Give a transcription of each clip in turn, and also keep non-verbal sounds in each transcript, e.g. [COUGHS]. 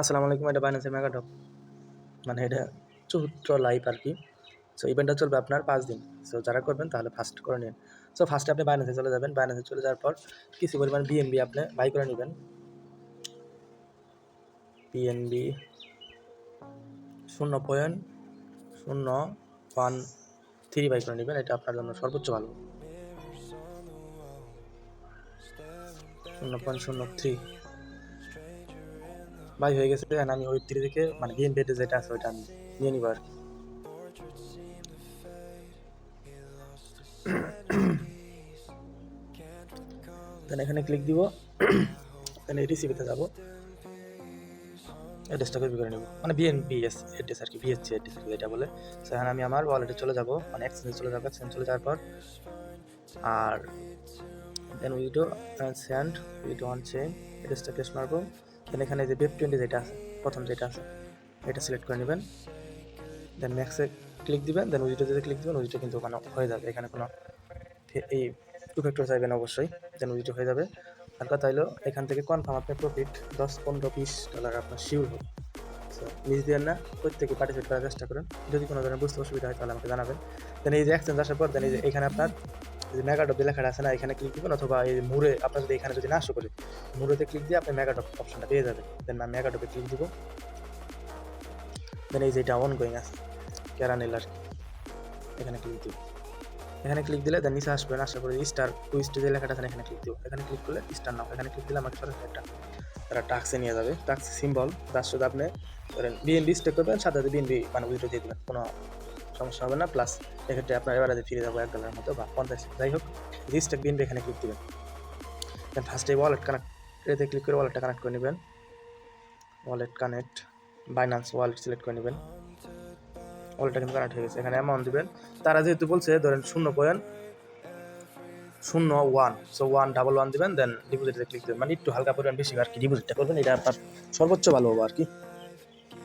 আসসালামু আলাইকুম, এটা বাইন্যান্সের মেগাটপ মানে এটা চতুর্থ লাইভ আর কি। সো ইভেন্টটা চলবে আপনার পাঁচ দিন। সো যারা করবেন তাহলে ফার্স্ট করে নিন। সো ফার্স্টে আপনি বাইন্যান্সে চলে যাবেন। বাইন্যান্সে চলে যাওয়ার পর কিছু পরিমাণ বিএনবি আপনি বাই করে নেবেন। বিএনবি শূন্য পয়েন্ট শূন্য ওয়ান থ্রি বাই করে নেবেন। এটা আপনার জন্য সর্বোচ্চ ভালো। শূন্য পয়েন্ট শূন্য থ্রি বাই হয়ে গেছে, and আমি ওই থ্রি থেকে মানে গেম পেটে যেটা আছে ওইটা আমি নিয়ে নিব আর এখানে ক্লিক দিব দেন এই রিসিভিতে যাব। অ্যাড্রেসটা কপি করে নেব। মানে বিএনবিএস অ্যাড্রেস আর কি [COUGHS] বিএসসি [COUGHS] অ্যাড্রেস যেটা বলে। সেখানে আমি আমার ওয়ালেটে চলে যাব মানে এক্সচেঞ্জে চলে যাব এক্সচেঞ্জ চলে যাওয়ার পর, আর then window send window on chain অ্যাড্রেসটা পেস্ট মারবো। দেন এখানে যে ওয়েব টোয়েন্টি যেটা আছে, প্রথম যেটা আছে, এটা সিলেক্ট করে নেবেন। দেন ম্যাক্সে ক্লিক দিবেন দেন উইডিও যদি ক্লিক দিবেন উইডিও কিন্তু ওখানে হয়ে যাবে। এখানে কোনো এই টু ফ্যাক্টর চাইবেন অবশ্যই দেন উইডিও হয়ে যাবে। আর কথা হলো, এখান থেকে কনফার্ম আপনার প্রফিট দশ, পনেরো, বিশ ডলার আপনার শিওর হবে। সো মিস দিবেন না, প্রত্যেকে পার্টিসিপেট করার চেষ্টা করেন। যদি কোনো ধরনের বুঝতে অসুবিধা হয় তাহলে আমাকে জানাবেন। দেন এই যে এক্সচেঞ্জ আসার পর দেন এই যে এখানে আপনার যে মেগাডপ লেখাটা আছে না এখানে ক্লিক দিবেন অথবা এই মুরে আপনার যদি এখানে যদি না শো করে মুরেতে ক্লিক দিয়ে আপনি মেগাডপ অপশনটা পেয়ে যাবেন। দেন আমি মেগাডপে ক্লিক দিব। দেন এই যে এটা অন গোয়িং আছে। ক্যারানেল আর এখানে ক্লিক দিব এখানে ক্লিক দিলে দেন নিচে আসবেন, আসার পরে স্টার টুইস্ট যে লেখাটা আছে এখানে ক্লিক দিব। এখানে ক্লিক করলে স্টার নাও। এখানে ক্লিক দিলে আমাকে সরাসরি একটা তারা টাক্সে নিয়ে যাবে। টাক্স সিম্বল তার সাথে আপনি ধরেন বিএনবি স্টেক করবেন, সাথে সাথে বিএনবি মানে উইথড্র দিয়ে দেবেন। কোনো সমস্যা হবে না। প্লাস এক্ষেত্রে আপনার এবার ফিরে যাব এক ডলারের মতো বা পঞ্চাশ। যাই হোক রিস্টেক বিএনবি এখানে ক্লিক দিবেন। দেন ফার্স্টে ওয়ালেট কানেক্ট এতে ক্লিক করে ওয়ালেটটা কানেক্ট করে নেবেন। Wallet connect Binance wallet select করে নেবেন। ওয়ালেটটা কিন্তু কানেক্ট হয়ে গেছে। এখানে অ্যামাউন্ট দিবেন। তারা যেহেতু বলছে, ধরেন শূন্য পয়েন্ট শূন্য one so one double one দিবেন দেন ডিপোজিটে ক্লিক দেবেন। মানে একটু হালকা পরিমাণ বেশি আর কি ডিপোজিটটা করবেন। এটা আপনার সর্বোচ্চ ভালো হবে আর কি।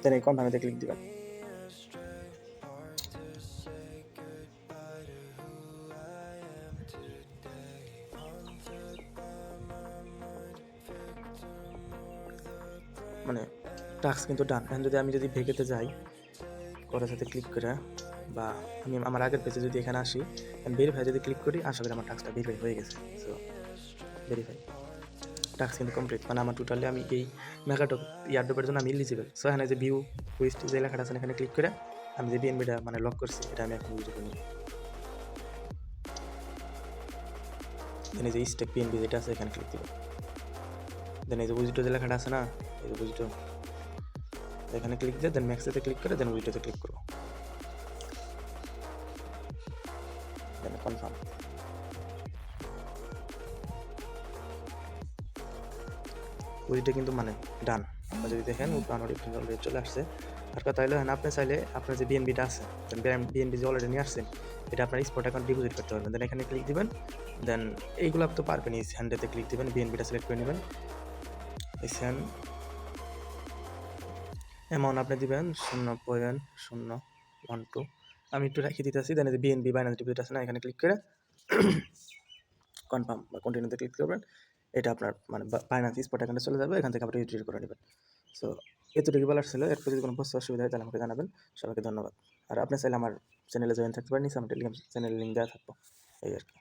দেন এই কনফার্মেতে ক্লিক দিবেন। মানে টাস্ক কিন্তু ডান। এখন যদি আমি যদি ভেগেতে যাই করার সাথে ক্লিক করে বা আমি আমার আগের পেজে যদি এখানে আসি ভেরিফাই যদি ক্লিক করি, আশা করি আমার টাস্কটা ভেরিফাই হয়ে গেছে। সো ভেরিফাই টাস্ক কিন্তু কমপ্লিট মানে আমার টোটালি আমি এই মেগাটপ ইয়ারডপের জন্য আমি ইলিজিবল সো এখানে যে ভিউ কুইস্ট যে লেখাটা আছে, এখানে ক্লিক করে আমি যে বিএনবিটা মানে লক করছি, এটা আমি এখন ইউজ করি এই যে স্টেক বিএনবি যেটা আছে, এখানে ক্লিক দিব। দেন এই যে উইজিটো যে লেখাটা আছে না, এই যে এখানে ক্লিক দিয়ে দেন ম্যাক্সেতে ক্লিক করে দেন উইজিটোতে ক্লিক করো। দেন কনফার্ম উইজিটো কিন্তু মানে ডান আপনারা যদি দেখেন নোটিফিকেশন অলরেডি চলে আসছে। আর কথা হলো হ্যাঁ আপনি চাইলে আপনার যে বিএনবিটা আছে দেন বিএনবি যে অলরেডি নিয়ে আসছেন, এটা আপনার স্পট অ্যাকাউন্ট ডিপোজিট করতে পারবেন। দেন এখানে ক্লিক দিবেন দেন এইগুলো আপনি তো পারবেন এই হ্যান্ডেতে ক্লিক দিবেন বিএনবিটা সিলেক্ট করে নেবেন। এই স্যান অ্যামাউন্ট আপনি দিবেন, শূন্য পয়েন্ট শূন্য ওয়ান টু আমি একটু রেখে দিতেছি দেন যে বিএনবি বাইনান্স ডিপোজিট আছে না, এখানে ক্লিক করে কনফার্ম বা কন্টিনিউতে ক্লিক করবেন। এটা আপনার মানে বাইনান্স স্পট অ্যাকাউন্টে চলে যাবে, এখান থেকে আপনি উইথড্র করে নেবেন। সো এতটুকু বলার ছিল এরপর যদি কোনো প্রশ্ন অসুবিধা হয় তাহলে আমাকে জানাবেন। সবাইকে ধন্যবাদ। আর আপনি চাইলে আমার চ্যানেলে জয়েন থাকতে পারেন, নিচে আমার টেলিগ্রাম চ্যানেলের লিঙ্ক দেওয়া থাকব। এই আর কি।